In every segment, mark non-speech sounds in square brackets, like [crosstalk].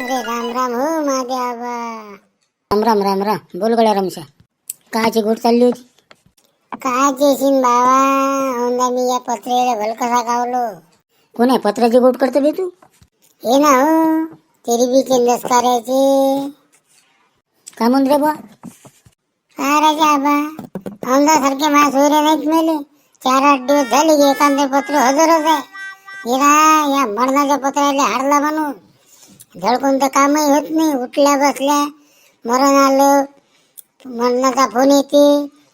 अरे राम राम हो आबा. राम राम राम राम. बोल गड्या रमशा. काची गोट चालली होती. काय जेशीन बाबा औंदा मी या पत्रेला भल कसा गावलो. कोण आहे? पत्राची गोट करतो बे तू? हे ना हो तेरी बी केंद्रच करायचे काय म्हणत रे बा काय राजा आबा औंदा सारखे माझ्या सोयरे नाहीत मेले. चार आठ दिवस झाले की एखादे पत्र हजरच आहे. हिरा या मरणाच्या पत्राला हाडला म्हणून. धडकून तर कामही होत नाही. उठल्या बसल्या मरण आलं मरणाचा फोन येते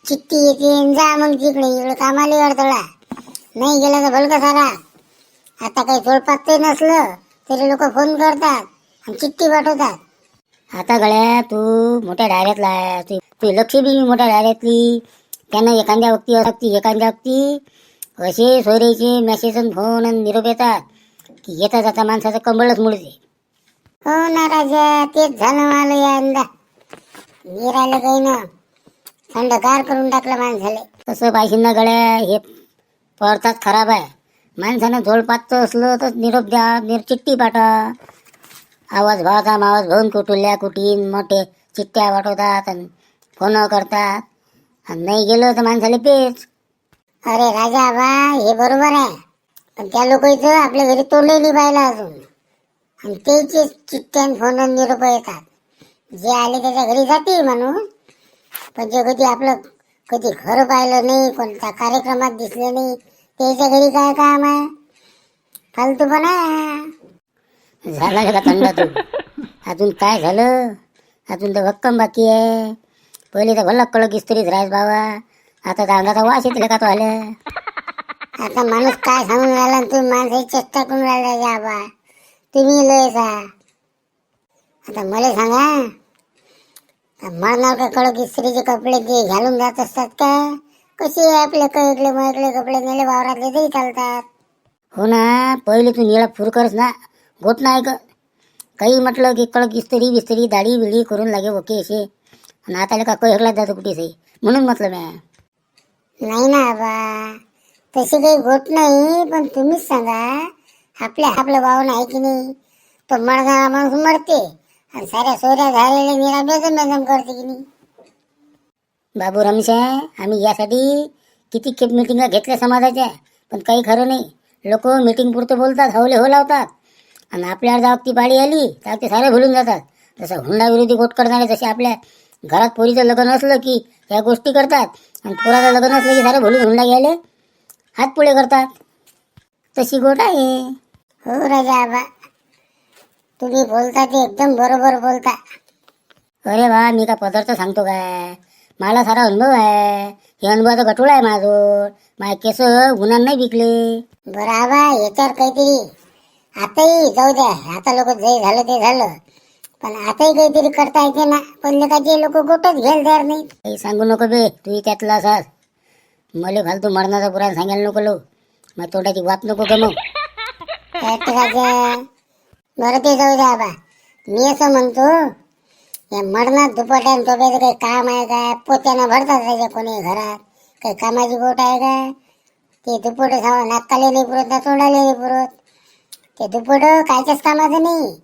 चिठ्ठी येते आणि जा मग तिकडे. इकडे कामाला अडथळा नाही गेला तर भलका सारा. आता काही जोडपात नसलं तरी लोक फोन करतात आणि चिठ्ठी पाठवतात. आता गळ्या तू मोठ्या डायऱ्यातला आहे तू तू लक्ष बी मोठ्या डायऱ्यातली. त्यानं एखाद्या व्यक्ती असती एखाद्या व्यक्ती असे सोयरेचे मेसेज आणि फोन आणि निरोप येतात. की येता जाता माणसाचं कंबळच मुळते. हो ना राजा तेच झालं मला यंदा. मी राहिलं काही ना. थंडगार करून टाकलं माणसाले. तसं पाहिजे ना गळ्या हे पडतात खराब आहे. माणसानं झोडपातचं असलं तर निरोप द्या निर चिठ्ठी पाठवा आवाज भावाचा मावाज भाऊन कुटुल्या कुटीन मोठे चिठ्ठ्या पाठवतात आणि फोन करतात. आणि नाही गेलो तर माणसाला पेच. अरे राजा बा हे बरोबर आहे. पण त्या लोक इथं आपल्या घरी तोंडही नाही पाहिलं अजून. आणि त्याचे चिठ्ठ्यान फोन निरोप येतात. जे आले त्याच्या घरी जाते माणूस पण जे कधी आपलं कधी घर पाहिलं नाही कोणत्या कार्यक्रमात दिसलं नाही त्याच्या घरी काय काम आहे? फालतूपणा. झाला का थंड तू अजून काय झालं? अजून तर भक्कम बाकी आहे. पहिले तर भल्ला कडक इस्त्रीत राहायच बाबा. आता तर अंगाचा वास येते का तो आल्या? [laughs] आता माणूस काय सांगून राहिला तुम्ही माणसाची चेष्टा करून राहिला जा बा तुम्ही लय आता मला सांगा का मरणार का कडक इस्त्रीचे कपडे ते घालून जात असतात का? कसे आपले कैकले मळकले कपडे नेले वावरातले तरी चालतात? हो ना पहिले तू निळा फुरकरच ना. गोट नाही का काही म्हटलं की कळक इस्त्री बिस्त्री दाढी बिडी करून लागे ओके असे. आणि आता का कैरला जातो कुठे सही म्हणून म्हटलं म्या. नाही ना बा तशी काही गोट नाही पण तुम्हीच सांगा. आपल्या आपलं भावना आहे की नाही? तो मरणारा माणूस मरते. आणि साऱ्या सोऱ्या झालेल्या निरा बेजम बेजम करते की नाही? बाबू रमेशा आम्ही यासाठी किती खेप मिटिंगा घेतल्या समाजाच्या? पण काही खरं नाही. लोक मिटिंग पुरतं बोलतात हवले हो लावतात. आणि आपल्यावर जाऊ ती पाळी आली तर ते सारे भुलून जातात. जसं हुंडा विरोधी गोट करणारे जसे आपल्या घरात पोरीचं लग्न असलं की ह्या गोष्टी करतात. आणि पोराचं लग्न असलं की सारे भुलून हुंडा घ्यायला हात पुढे करतात. तशी गोट आहे. हो राजा आबा. तुम्ही बोलता ते एकदम बरोबर बोलता. अरे वा मी का पदार्थ सांगतो काय? मला सारा अनुभव आहे. हे अनुभवाचा गटोळा आहे माझे केस गुन्हा नाही विकले बरं आबा याच्यावर काहीतरी आताही जाऊ द्या. आता लोक जे झालं ते झालं. पण आताही काहीतरी करता येते ना. पण लोकांचे लोक गोटच घ्यायला तयार नाही काही सांगू नको बे तू त्यातला असास. मले फालतू मरणाचा पुराण सांगायला नको लो. मग तोंडाची वाप नको गमव. राजा? बरं ते जाऊ द्या बा मी असं म्हणतो या मरणात दुपट्या झोपायचं काही काम आहे का? पोत्यानं भरतात त्याच्या कोणी घरात? काही कामाची गोट आहे का? ते दुपट सावा नाकाले नाही पुरत ना तोंडाले नाही पुरत. ते दुपट कायच्याच कामाचं नाही.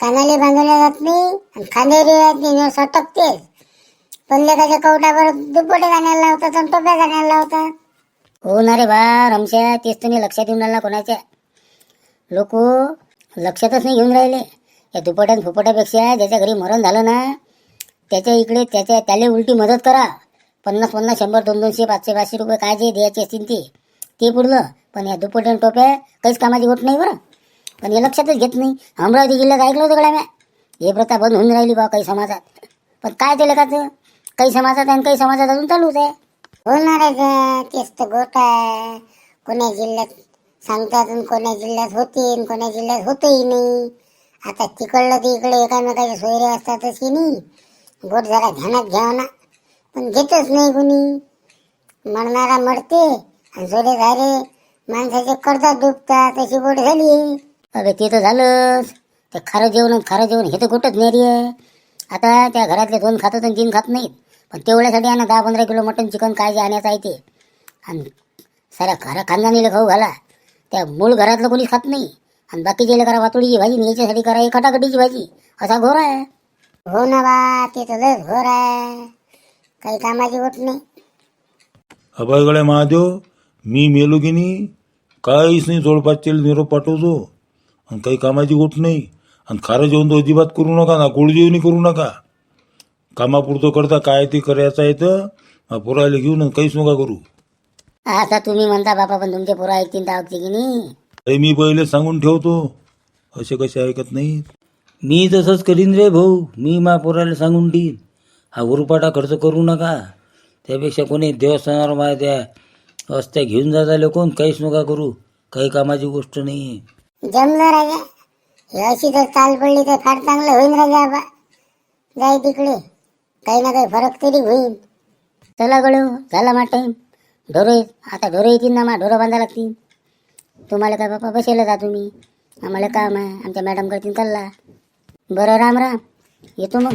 कानाले बांधवल्या जात नाही आणि खांदेरी येत नाही सटकतेच. पल्लेकाच्या कवटावर दुपटे जाण्याला लावतात आणि टोप्या जाण्याला लावतात. हो ना रे बा रमशा तेच तुम्ही लक्षात येऊन राहिला कोणाच्या लोक लक्षातच नाही घेऊन राहिले. या दुपट्यान फुपट्यापेक्षा ज्याच्या घरी मरण झालं ना त्याच्या इकडे त्याच्या त्याला उलटी मदत करा. पन्नास पन्नास शंभर दोन दोनशे पाचशे पाचशे रुपये काय जे द्यायचे असतील ते. ते पुरलं. पण या दुपट्यान टोप्या काहीच कामाची होत नाही बरं. पण हे लक्षातच घेत नाही. अमरावती जिल्ह्यात ऐकलं होतं गड्या हे प्रथा बंद होऊन राहिली बा काही समाजात. पण काय ते लेखाचं? काही समाजात आणि काही समाजात अजून चालूच आहे. बोलणार आहे. तेच तर गोट आहे. पुणे जिल्ह्यात सांगतात आणि कोण्या जिल्ह्यात होते आणि कोण्या जिल्ह्यात होतही नाही. आता तिकडलं ते इकडे एकामेकाचे सोयरे असतातच की नाही. बोट जरा ध्यानात घ्यावं ना. पण घेतच नाही कुणी. मरणारा मरते आणि सोयरे झाले माणसाचे कर्जात डुबतात. तशी बोट झाली. अबे ते तर झालंच. ते खारं जेवण खारं जेवण हे तर कुठंच नाही रे. आता त्या घरातले दोन खातात आणि तीन खात नाहीत. पण तेवढ्यासाठी आणा दहा पंधरा किलो मटन चिकन काय जे आणायचं आहे ते. आणि साऱ्या खरा खानदानीला खाऊ घाला. त्या मूळ घरातलं कोणीच खात नाही. आणि बाकीचे करा वातोडीची भाजी आणि याच्यासाठी करा खटाखटीची भाजी. असा घोर आहे. हो ना बा ते तर लयच घोर आहे. काही कामाची गोष्ट नाही. अभय गड्या महादेव मी मेलो की नाही? काहीच नाही जोडपासचे निरोप पाठवतो. आणि काही कामाची गोष्ट नाही. आणि खारं जेवण तर अजिबात करू नका ना गोड जेवणही करू नका. कामापुरतं करता काय ते करायचं आहे तर पोरायला घेऊन आणि काहीच नका करू. आता तुम्ही म्हणता बापा पण तुमचे पोरं ऐकतील तर ऐकते की नाही? हे मी पहिले सांगून ठेवतो. असे कसे ऐकत नाहीत? मी तसंच करीन रे भाऊ. मी मा पोराला सांगून देईन. हा उरुपाटा खर्च करू नका. त्यापेक्षा कोणी देवस्थानावर माय त्या अस्त्या घेऊन जाता कोण? काहीच नका करू. काही कामाची गोष्ट नाही जमलं राजा. हे अशी जर चाल पडली तर फार चांगलं होईन राजा बा. जाय तिकडे. काही ना काही फरक तरी होईल चला गड्यो झाला मा टाईम ढोरं आता ढोरं येतील ना मा ढोरं बांधा लागतील. तुम्हाला काय बाप्पा बसेल जा तुम्ही. आम्हाला काम आहे. आमच्या मॅडम करतील चालला बरं राम राम. येतो मग.